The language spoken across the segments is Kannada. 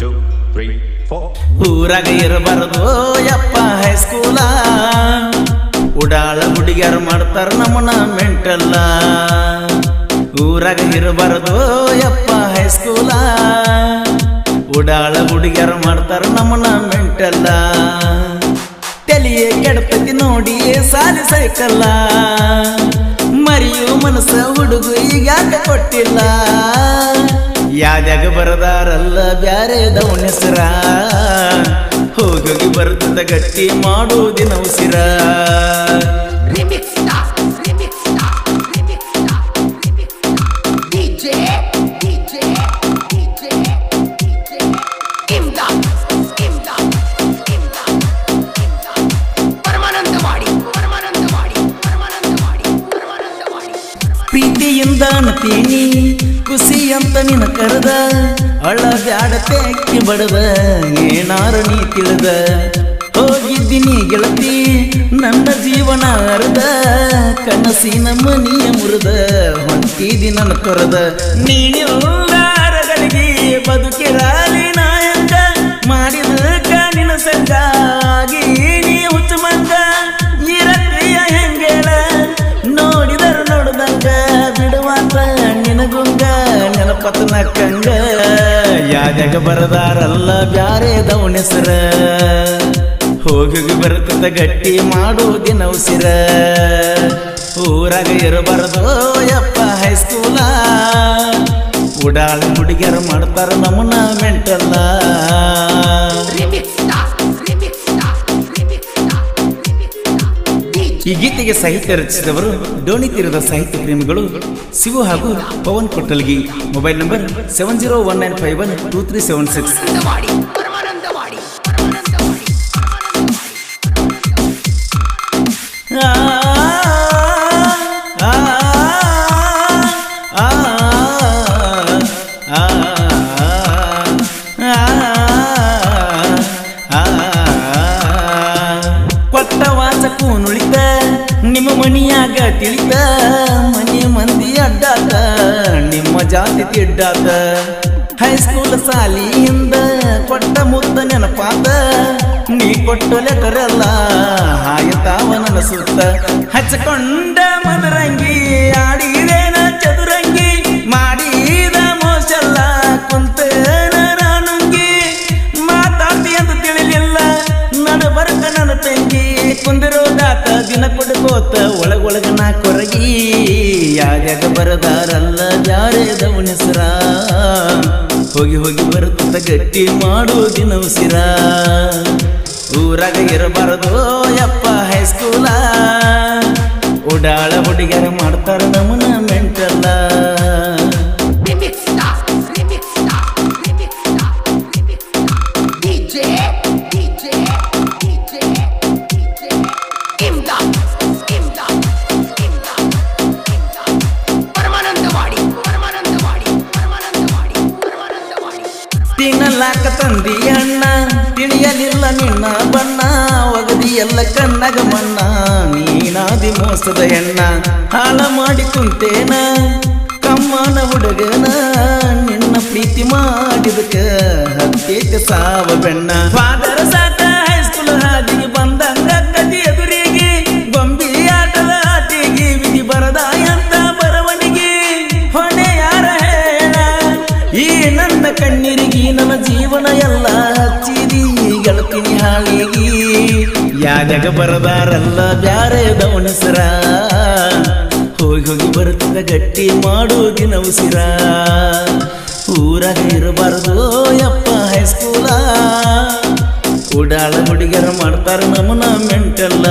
four. ಊರಾಗ ಇರಬಾರದು ಯಪ್ಪ ಹೈಸ್ಕೂಲ ಉಡಾಳ ಹುಡುಗಿಯರು ಮಾಡ್ತಾರ ನಮ್ಮನ ಮೆಂಟಲ್ಲ ಊರಾಗ ಇರಬಾರದು ಯಪ್ಪ ಹೈಸ್ಕೂಲ ಉಡಾಳ ಹುಡುಗಿಯರು ಮಾಡ್ತಾರ ನಮ್ಮನ ಮೆಂಟಲ್ಲ ತಲಿಯೇ ಕೆಡ್ತತಿ ನೋಡಿ ಸಾಲಿ ಸೈಕಲ್ಲ ಮರಿಯು ಮನಸ್ಸ ಹುಡುಗು ಈಗ ಕೊಟ್ಟಿಲ್ಲ? ಬರದಾರಲ್ಲ ಬ್ಯಾರೆ ದೌನೆಸರ ಹೋಗಿ ಬರ್ತದ ಗಟ್ಟಿ ಮಾಡೋದಿನ ಉಸಿರ. ಅಂತ ನಿನ ಕರೆದ ಅಳ ಬ್ಯಾಡತೆ ಅಕ್ಕಿ ಬಡದ, ಏನಾರ ನೀ ತಿಳಿದ. ಹೋಗಿದ್ದೀನಿ ಗೆಳತಿ, ನನ್ನ ಜೀವನ ಅರ್ಧ ಕನಸಿನ ಮನಿಯ ಮುರಿದ ಹೊಂಟಿದಿ ನನ್ನ ತೊರೆದ ನೀನು ಬದುಕಿರಾಲಿ ನೆನಪತನ ಕಂಗ ಯಾದ್ಯಾಗ ಬರದಾರಲ್ಲ ಬ್ಯಾರೆ ದೌಣಿಸ್ರ ಹೋಗಿ ಬರ್ತದ ಗಟ್ಟಿ ಮಾಡೋದಿನ ಉಸಿರ ಊರಾಗ ಇರಬಾರದು ಯಪ್ಪ ಹೈಸ್ಕೂಲ. ಉಡಾಳ ಹುಡುಗಿಯರು ಮಾಡ್ತಾರ ನಮ್ಮನ್ನ ಮೆಂಟಲ್ಲ. ಈ ಗೀತೆಗೆ ಸಾಹಿತ್ಯ ರಚಿಸಿದವರು ಡೋಣಿ ತೀರದ ಸಾಹಿತ್ಯ ಪ್ರೇಮಿಗಳು ಶಿವು ಹಾಗೂ Pavan Kottalgi mobile number seven zero one nine five one two three seven six ಕೊಟ್ಟ ವಾಚಕ್ಕೂ ನುಳಿತ ಮನಿಯಾಗ ತಿಳಿತ ಮನೆ ಮಂದಿ ಅಡ್ಡಾತ ನಿಮ್ಮ ಜಾತಿ ತಿಡ್ಡಾತ ಹೈಸ್ಕೂಲ್ ಸಾಲಿಯಿಂದ ಕೊಟ್ಟ ಮುದ್ದ ನೆನಪಾತ ನೀ ಕೊಟ್ಟ ಲೆಟರ್ ಅಲ್ಲ ಹಾಯತಾವ ಸುತ್ತ ಹಚ್ಕೊಂಡ ಯಾರ್ಯಾಗ ಬರದಾರಲ್ಲ ಯಾರೇ ದವಣಿಸರ ಹೋಗಿ ಹೋಗಿ ಬರುತ್ತ ಗಟ್ಟಿ ಮಾಡೋದಿನ ಉಸಿರ ಊರಾಗ ಇರಬಾರದು ಯಪ್ಪ ಹೈಸ್ಕೂಲ. ಉಡಾಳ ಹುಡುಗಿಯರ ಮಾಡ್ತಾರ ನಮ್ಮನ ಮೆಂಟಲ್ಲ ತಿನ್ನಲಾಕ ತಂದಿ ಅಣ್ಣ ತಿಳಿಯಲಿಲ್ಲ ನಿನ್ನ ಬಣ್ಣ ಒಗದಿ ಎಲ್ಲ ಕಣ್ಣಗ ಮಣ್ಣ ನೀನಾದಿ ಮೋಸದ ಹೆಣ್ಣ ಹಾಳ ಮಾಡಿ ಕುಂತೇನ ಕಮ್ಮನ ಹುಡುಗನ ನಿನ್ನ ಪ್ರೀತಿ ಮಾಡಿದಕ ಹತ್ತೇಕ ಸಾವ ಬೆಣ್ಣ ಫಾದರ್ ಯಾದ್ಯಾಗ ಬರದಾರಲ್ಲ ಬ್ಯಾರೆ ದವಣಸರ ಹೋಗಿ ಹೋಗಿ ಬರುತ್ತದ ಗಟ್ಟಿ ಮಾಡೋದಿನ ಉಸಿರ ಊರಾಗ ಇರಬಾರದು ಯಪ್ಪ ಹೈಸ್ಕೂಲ. ಉಡಾಳ ಹುಡುಗಿಯರ ಮಾಡ್ತಾರ ನಮ್ಮನ ಮೆಂಟಲ್ಲ.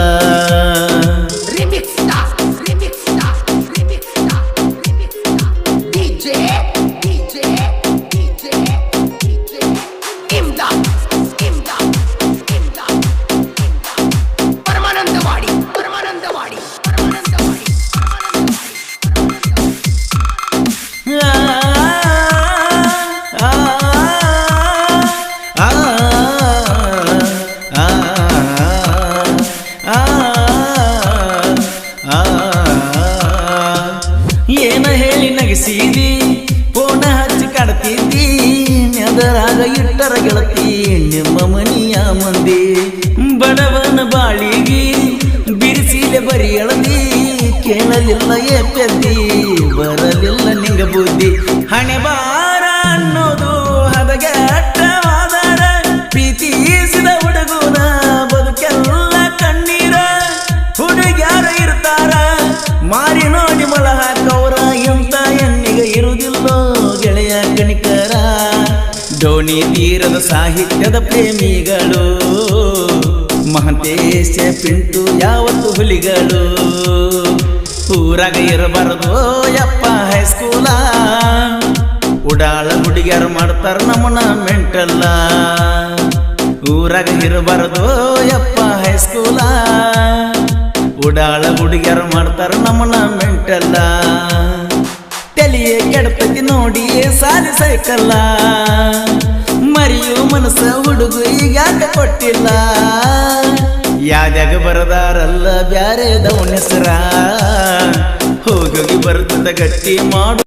ಮನಿಯ ಮಂದಿ, ಬಡವನ ಬಾಳಿಗೆ ಬಿಡಿಸಿಲೆ ಬರಿ ಎಳದಿ ಕೇಳಲಿಲ್ಲ ಏ ಪೆದ್ದಿ, ಬರಲಿಲ್ಲ ನಿಂಗ ಬುದ್ಧಿ. ಹಣೆ ಬಾರ ಅನ್ನೋದು ಡೋಣಿ ತೀರದ ಸಾಹಿತ್ಯದ ಪ್ರೇಮಿಗಳು. ಮಹಂತೇಶ ಪಿಂಟು, ಯಾವತ್ತು ಹುಲಿಗಳು. ಊರಾಗ ಇರಬಾರದು ಯಪ್ಪ ಹೈಸ್ಕೂಲ. ಉಡಾಳ ಹುಡುಗಿಯರು ಮಾಡ್ತಾರ ನಮ್ಮನ ಮೆಂಟಲ್ಲ. ಊರಾಗ ಇರಬಾರದು ಯಪ್ಪ ಹೈಸ್ಕೂಲ. ಉಡಾಳ ಹುಡುಗಿಯರು ಮಾಡ್ತಾರ ನಮ್ಮನ ಮೆಂಟಲ್ಲ. ತಲೆಯೇ ಕೆಡ್ತತಿ ನೋಡಿ ಸಾಲಿ ಸೈಕಲ್ಲ. ಮನಸ್ಸ ಹುಡುಗು ಈಗ ಕೊಟ್ಟಿಲ್ಲ? ಯಾದ್ಯಾಗ ಬರದಾರಲ್ಲ ಬ್ಯಾರೆ ದವನ ಹೆಸರ ಹೋಗೋಗಿ ಬರ್ತದ ಗಟ್ಟಿ ಮಾಡು.